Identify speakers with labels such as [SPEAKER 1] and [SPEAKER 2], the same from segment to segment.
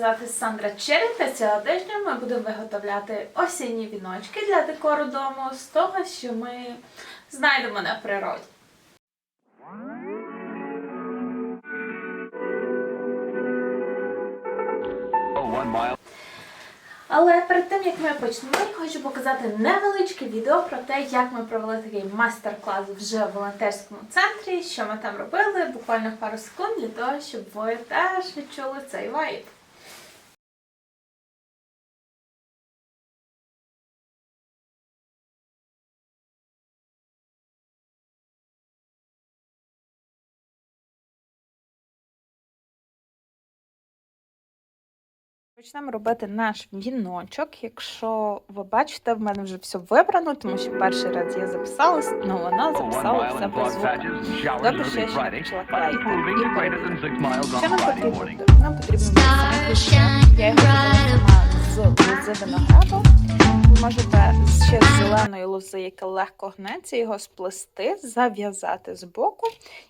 [SPEAKER 1] звати Сандра Черін та цього тижня ми будемо виготовляти осінні віночки для декору дому з того, що ми знайдемо на природі. Але перед тим як ми почнемо, я хочу показати невеличке відео про те, як ми провели такий майстер-клас вже в волонтерському центрі, що ми там робили, буквально пару секунд для того, щоб ви теж відчули цей вайб. Почнемо робити наш віночок. Якщо ви бачите, в мене вже все вибрано, тому що перший раз я записалась, але вона
[SPEAKER 2] Oh,
[SPEAKER 1] записала все без звука. Добре, що я ще не почала клеїти. І перевірити. Що нам потрібно? Нам потрібно саме. Я його зробила з лози винограду. Ви можете ще з зеленої лози, яка легко гнеться, його сплести, зав'язати з боку,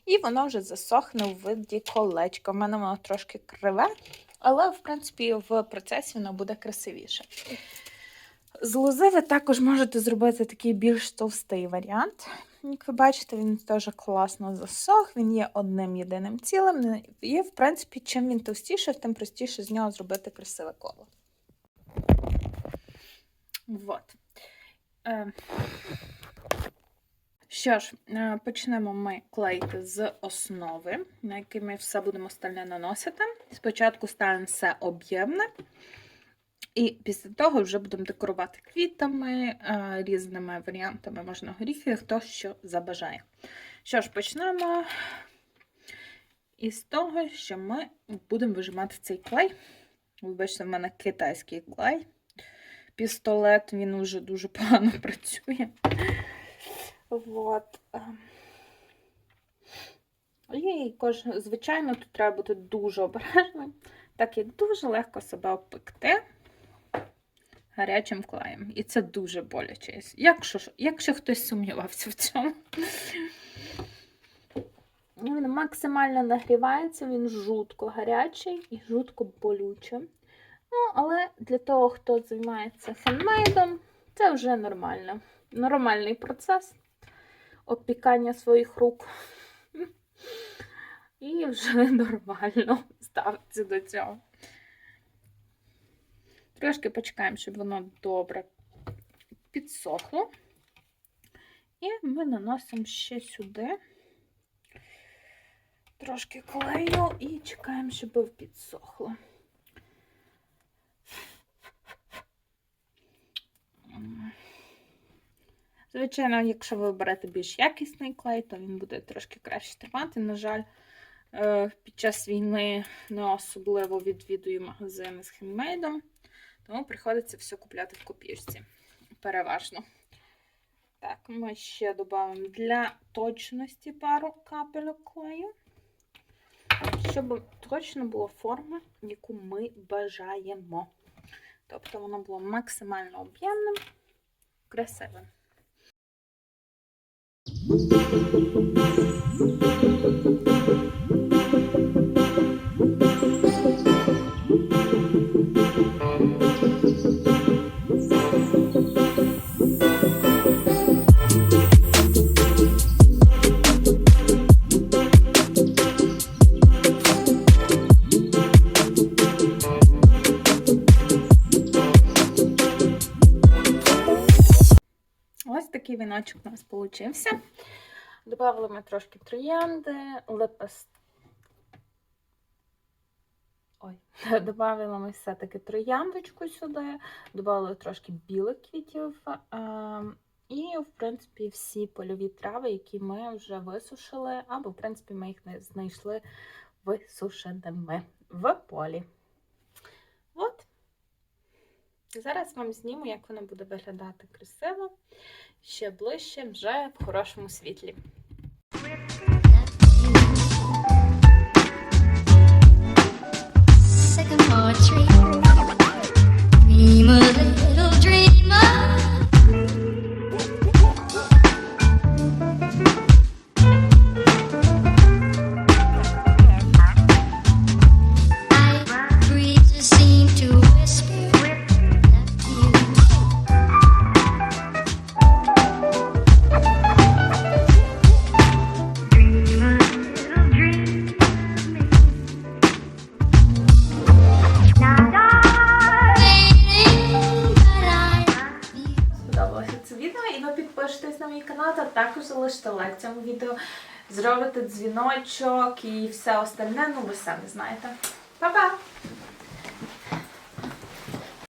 [SPEAKER 1] і воно вже засохне у виді колечка. У мене воно трошки криве, але в принципі в процесі воно буде красивіше. З лози ви також можете зробити такий більш товстий варіант. Як ви бачите, він теж класно засох, він є одним єдиним цілим. І, в принципі, чим він товстіший, тим простіше з нього зробити красиве коло. Вот. Е, Що ж, е, почнемо ми клеїти з основи, на якій ми все будемо остальне наносити. Спочатку ставимо все об'ємне. І після того вже будемо декорувати квітами, е, різними варіантами можна горіхи, хто що забажає. Що ж, почнемо із того, що ми будемо вижимати цей клей. Ви бачите, в мене китайський клей. Пістолет, він вже дуже погано працює. Вот. І кож- звичайно, тут треба бути дуже обережним, так як дуже легко себе обпекти гарячим клеєм. І це дуже боляче. Якщо, якщо хтось сумнівався в цьому. Він максимально нагрівається, він жутко гарячий і жутко болючий. Ну, але для того, хто займається хендмейдом, це вже нормально. Нормальний процес опікання своїх рук. І вже нормально ставиться до цього. Трошки почекаємо, щоб воно добре підсохло. І ми наносимо ще сюди трошки клею і чекаємо, щоб підсохло. Звичайно, якщо ви берете більш якісний клей, то він буде трошки краще тримати. На жаль, е, під час війни не особливо відвідую магазини з хендмейдом, тому приходиться все купляти в копірці. Переважно. Так, ми ще додамо для точності пару капельок клею, щоб точно була форма, яку ми бажаємо. Тобто воно було максимально об'ємним, красивим. Thank you. Такий віночок у нас вийшов. Добавили ми трошки троянди, лепест. Ой, Добавили ми все-таки трояндочку сюди, додали трошки білих квітів. е, І, в принципі, всі польові трави, які ми вже висушили, або, в принципі, ми їх знайшли висушеними в полі. Зараз вам зніму, як воно буде виглядати красиво, ще ближче, вже в хорошому світлі. Також залиште лайк цьому відео, зробите дзвіночок і все остальне, ну ви самі знаєте. Па-па!